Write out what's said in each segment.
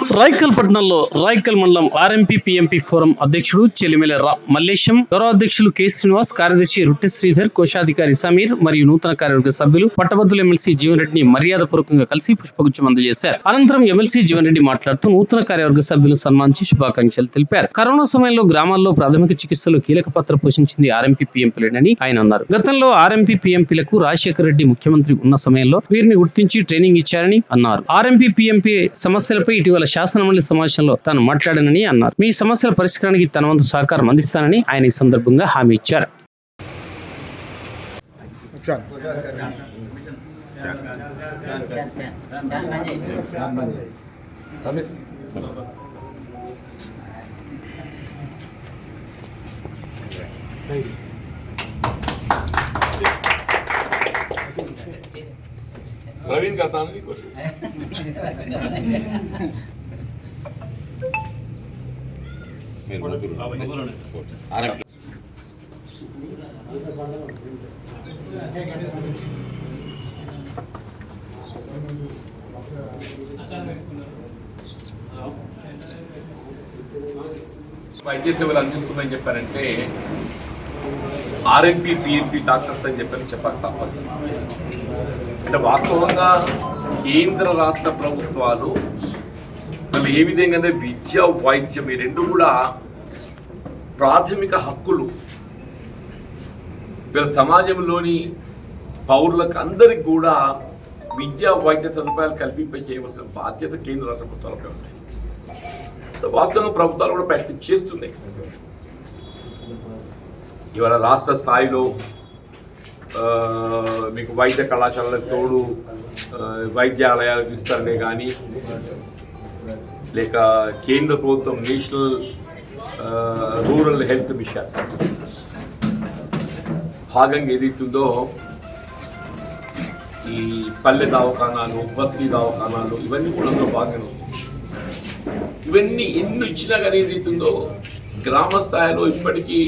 రాయకల్ పట్టణంలో రాయకల్ మండలం RMP PMP forum అధ్యక్షుడు చెలిమెల రా మల్లేశం గౌరవ అధ్యక్షులు కె శ్రీనివాస్ కార్యదర్శి రుట్టి శ్రీధర్ కోశాధికారి సమీర్ మరియు నూతన కార్యవర్గ సభ్యులు పట్టభద్రులు ఎమ్మెల్సీ జీవన్ రెడ్డిని మర్యాదపూర్వకంగా కలిసి పుష్పగుచ్చం అందజేశారు అనంతరం ఎమ్మెల్సీ జీవన్ రెడ్డి మాట్లాడుతూ నూతన కార్యవర్గ సభ్యులు సన్మానించి శుభాకాంక్షలు తెలిపారు. కరోనా సమయంలో గ్రామాల్లో ప్రాథమిక చికిత్సలో కీలక పాత్ర పోషించింది ఆర్ఎంపీ పిఎంపీలేనని ఆయన అన్నారు. గతంలో ఆర్ఎంపీ పిఎంపీలకు రాజశేఖర రెడ్డి ముఖ్యమంత్రి ఉన్న సమయంలో వీరిని గుర్తించి ట్రైనింగ్ ఇచ్చారని అన్నారు. ఆర్ఎంపీ పిఎంపీ సమస్యలపై ఇటీవల శాసనమండలి సమావేశంలో తాను మాట్లాడానని అన్నారు మీ సమస్యల పరిష్కారానికి తన వంతు సహకారం అందిస్తానని ఆయన ఈ సందర్భంగా హామీ ఇచ్చారు చాలు సమీర్ प्रवीण का नाम नहीं వైద్య సేవలు అందిస్తుందని చెప్పారంటే ఆర్ఎంపీ పిఎంపీ డాక్టర్స్ అని చెప్పని చెప్పక తప్పదు. అంటే వాస్తవంగా కేంద్ర రాష్ట్ర ప్రభుత్వాలు మళ్ళీ ఏ విధంగా అంటే విద్య వైద్యం ఈ రెండు కూడా ప్రాథమిక హక్కులు. వీళ్ళ సమాజంలోని పౌరులకు అందరికి కూడా విద్యా వైద్య సదుపాయాలు కల్పింప చేయవలసిన బాధ్యత కేంద్ర రాష్ట్ర ప్రభుత్వాలపై ఉంటాయి వాస్తవంగా ప్రభుత్వాలు కూడా ప్రయత్నం చేస్తున్నాయి. ఇవాళ రాష్ట్ర స్థాయిలో మీకు వైద్య కళాశాలలకు తోడు వైద్యాలయాలకు ఇస్తారనే కానీ లేక కేంద్ర ప్రభుత్వం నేషనల్ రూరల్ హెల్త్ మిషన్. భాగంగా ఏదైతుందో ఈ పల్లె దవాఖానాలు బస్తీ దవాఖానాలు ఇవన్నీ కూడా భాగంగా ఇవన్నీ ఎన్ని ఇచ్చినా కానీ ఏదైతుందో గ్రామ స్థాయిలో ఇప్పటికీ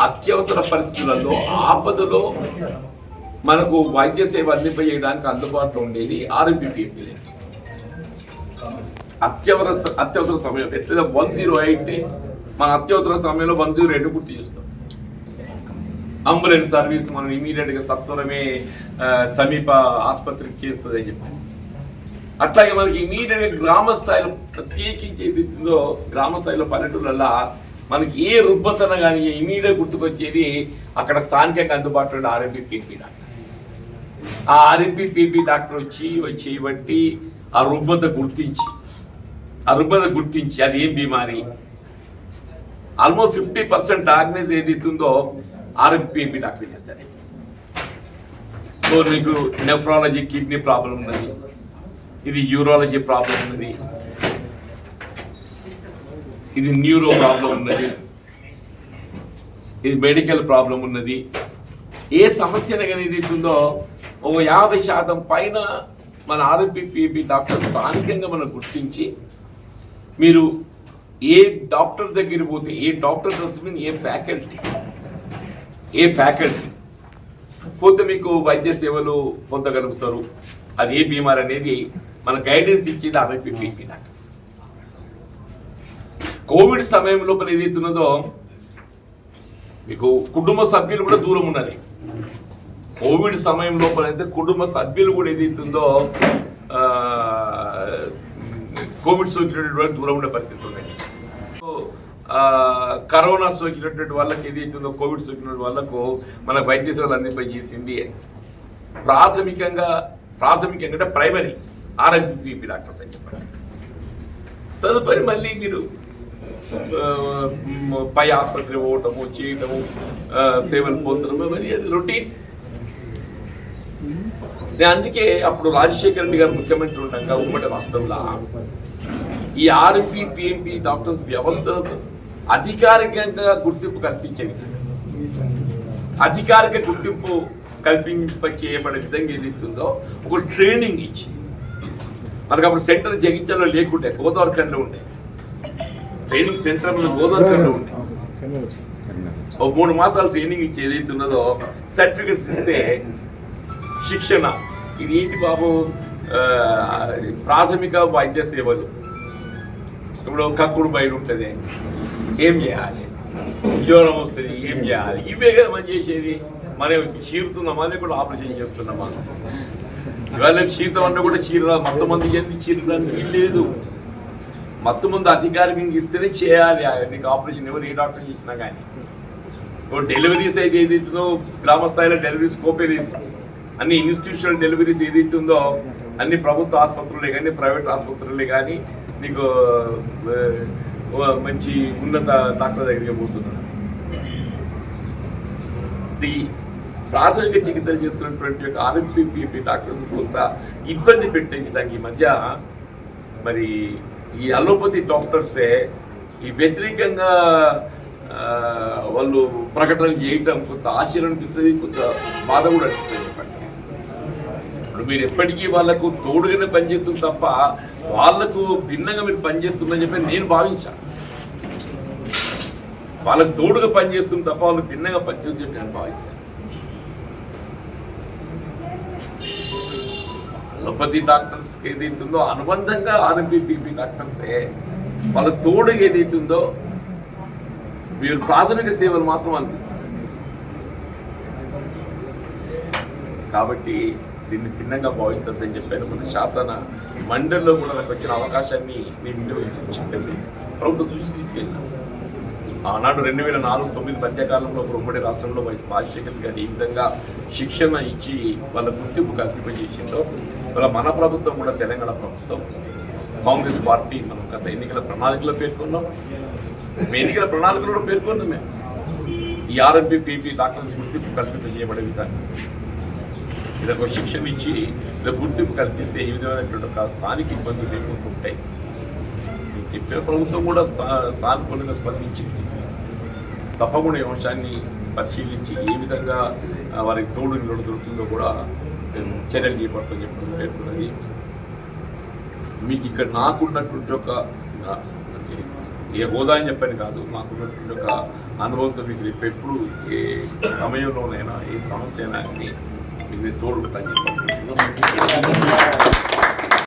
అత్యవసర పరిస్థితులలో ఆపదలో మనకు వైద్య సేవ అందింపజేయడానికి అందుబాటులో ఉండేది ఆర్ఎంపీపీ అత్యవసర అత్యవసర సమయం. ఎట్లయితే వన్ జీరో ఎయిట్ మన అత్యవసర సమయంలో వన్ జీరో ఎయిట్ గుర్తు చేస్తాం. అంబులెన్స్ సర్వీస్ మనం ఇమీడియట్గా సత్వరమే సమీప ఆసుపత్రికి చేస్తుంది అని చెప్పి అట్లాగే మనకి ఇమీడియట్గా గ్రామ స్థాయిలో ప్రత్యేకించి ఏదైతుందో గ్రామ స్థాయిలో పల్లెటూళ్ళల్లో మనకి ఏ రుబ్బతన కానీ ఇమీడియట్ గుర్తుకొచ్చేది అక్కడ స్థానికంగా అందుబాటులో ఆర్ఎంపీ పీపీ డాక్టర్. ఆ ఆర్ఎంపీ పీపీ డాక్టర్ వచ్చి వచ్చి బట్టి ఆ రుబ్బత గుర్తించి ఆ రుగ్మత గుర్తించి అది ఏం బీమారి ఆల్మోస్ట్ ఫిఫ్టీ పర్సెంట్ డయాగ్నైజ్ ఏదైతుందో ఆర్ఎంపీపీ డాక్టర్ చేస్తారు సో నీకు నెఫ్రాలజీ కిడ్నీ ప్రాబ్లం ఉన్నది. ఇది యూరాలజీ ప్రాబ్లం ఉన్నది. ఇది న్యూరో ప్రాబ్లం ఉన్నది. ఇది మెడికల్ ప్రాబ్లం ఉన్నది. ఏ సమస్యను కానీ ఇస్తుందో ఒక యాభై శాతం పైన మన ఆర్ఎంపీ డాక్టర్ స్థానికంగా మనం గుర్తించి మీరు ఏ డాక్టర్ దగ్గర పోతే ఏ డాక్టర్ డస్ట్బిన్ ఏ ఫ్యాకల్టీ ఏ ఫ్యాకల్టీ పోతే మీకు వైద్య సేవలు పొందగలుగుతారు. అది ఏ బీమార్ అనేది మన గైడెన్స్ ఇచ్చేది ఆర్ఐపీ డాక్టర్ కోవిడ్ సమయం లోపల ఏదైతున్నదో మీకు కుటుంబ సభ్యులు కూడా దూరం ఉన్నది. కోవిడ్ సమయం లోపల అయితే కుటుంబ సభ్యులు కూడా ఏదైతుందో కోవిడ్ సోకినటువంటి వాళ్ళకి దూరం ఉండే పరిస్థితి ఉన్నాయి. సో, కరోనా సోకినటువంటి వాళ్ళకి ఏదైతుందో కోవిడ్ సోకినటువంటి వాళ్ళకు మన వైద్య సేవలు అందింపజేసింది ప్రాథమికంగా ప్రాథమికంగా అంటే ప్రైమరీ ఆర్ఎంపీపీ డాక్టర్స్ అని చెప్పండి తదుపరి మళ్ళీ మీరు పై ఆసుపత్రి పోవటము చేయటము సేవలు పొందడము మరి అది రొటీన్. నేను అందుకే అప్పుడు రాజశేఖర రెడ్డి గారు ముఖ్యమంత్రి ఉండగా ఉమ్మడి రాష్ట్రంలో ఈ ఆర్ఎంపీ పిఎంపీ డాక్టర్స్ వ్యవస్థలకు అధికారికంగా గుర్తింపు కల్పించే విధంగా అధికారిక గుర్తింపు కల్పింప చేయబడే విధంగా ఏదైతుందో ఒక ట్రైనింగ్ ఇచ్చి మనకు అప్పుడు సెంటర్ జగిత్యాలలో లేకుంటే గోదావరిఖండ్లో ఉండే. ట్రైనింగ్ సెంటర్ గోదావరిఖండ్లో ఉండే. ఒక మూడు మాసాలు ట్రైనింగ్ ఇచ్చి ఏదైతే ఉన్నదో సర్టిఫికెట్స్ ఇస్తే శిక్షణ. ఇది ఏంటి బాబు ప్రాథమిక వైద్య సేవలు. ఇప్పుడు కక్కుడు బయట ఉంటుంది. ఏం చేయాలి? జ్వరం వస్తుంది ఏం చేయాలి? ఇవే కదా మనం చేసేది. మనం చీరుతున్నామా? లేకుండా ఆపరేషన్ చేస్తున్నామా? ఇవాళ చీరడం అంటే కూడా చీర మొత్తం మంది ఏంది చీరడానికి లేదు. మొత్తం ముందు అధికారికంగా ఇస్తేనే చేయాలి. నీకు ఆపరేషన్ ఎవరు ఏ డాక్టర్ చేసినా కానీ. ఇప్పుడు డెలివరీస్ అయితే ఏదైతుందో గ్రామ స్థాయిలో డెలివరీ స్కోప్ ఏదైతే అన్ని ఇన్స్టిట్యూషనల్ డెలివరీస్ ఏదైతుందో అన్ని ప్రభుత్వ ఆసుపత్రులే కానీ ప్రైవేట్ ఆసుపత్రులే కానీ నీకు మంచి ఉన్నత డాక్టర్ దగ్గరికి పోతున్నాను ది ప్రాథమిక చికిత్సలు చేస్తున్నటువంటి యొక్క ఆర్ఎంపీ పీపీ డాక్టర్స్ కొంత ఇబ్బంది పెట్టే విధంగా ఈ మధ్య మరి ఈ అలోపతి డాక్టర్సే ఈ వ్యతిరేకంగా వాళ్ళు ప్రకటనలు చేయటం కొంత ఆశ్చర్యం అనిపిస్తుంది కొంత బాధ కూడా అనిపిస్తుంది. మీరు ఎప్పటికీ వాళ్ళకు తోడుగానే పనిచేస్తుంది తప్ప వాళ్ళకు భిన్నంగా మీరు పనిచేస్తుందని చెప్పి నేను భావించాను వాళ్ళకు తోడుగా పనిచేస్తుంది తప్ప వాళ్ళు భిన్నంగా పనిచేస్తుంది చెప్పి నేను భావించాను అలోపతి డాక్టర్స్ ఏదైతుందో అనుబంధంగా ఆర్ఎంపీ డాక్టర్సే వాళ్ళ తోడు ఏదైతుందో వీరు ప్రాథమిక సేవలు మాత్రం అనిపిస్తుంది కాబట్టి దీన్ని భిన్నంగా భావిస్తుందని చెప్పాను. మన శాసన మండలిలో కూడా నాకు వచ్చిన అవకాశాన్ని నేను వినియోగించి చెప్పింది ప్రభుత్వం చూసి తీసుకెళ్ళినాం ఆనాడు రెండు వేల నాలుగు తొమ్మిది మధ్యకాలంలో ఉమ్మడి రాష్ట్రంలో వైఎస్ రాజశేఖర్ గారు ఈ విధంగా శిక్షణ ఇచ్చి వాళ్ళ గుర్తింపు కల్పింపజేసిందో వాళ్ళ మన ప్రభుత్వం కూడా తెలంగాణ ప్రభుత్వం. కాంగ్రెస్ పార్టీ మనం గత ఎన్నికల ప్రణాళికలో పేర్కొన్నాం. మేము ఎన్నికల ప్రణాళికలో కూడా పేర్కొన్నాం మేము. ఈ ఆర్ఎంపీ పీపీ డాక్టర్ గుర్తింపు కల్పింపజేయబడే విధానం. ఇదొక శిక్షణ ఇచ్చి ఇలా గుర్తింపు కల్పిస్తే ఈ విధమైనటువంటి ఒక స్థానిక ఇబ్బందులు లేకుండా ఉంటాయి. మీకు చెప్పిన ప్రభుత్వం కూడా స్థా- సానుకూలంగా స్పందించింది. తప్పకుండా ఈ అంశాన్ని పరిశీలించి ఏ విధంగా వారికి తోడు నిలవడం దొరుకుతుందో కూడా మేము చర్యలు చేపట్టని చెప్పడం పేర్కొన్నది మీకు ఇక్కడ నాకున్నటువంటి ఒక ఏ హోదా అని చెప్పని కాదు మాకున్నటువంటి ఒక అనుభవంతో మీకు రేపు ఎప్పుడు ఏ సమయంలోనైనా ఏ సమస్య అయినా కానీ మీకు నేను తోడు ఉంటాను చెప్పండి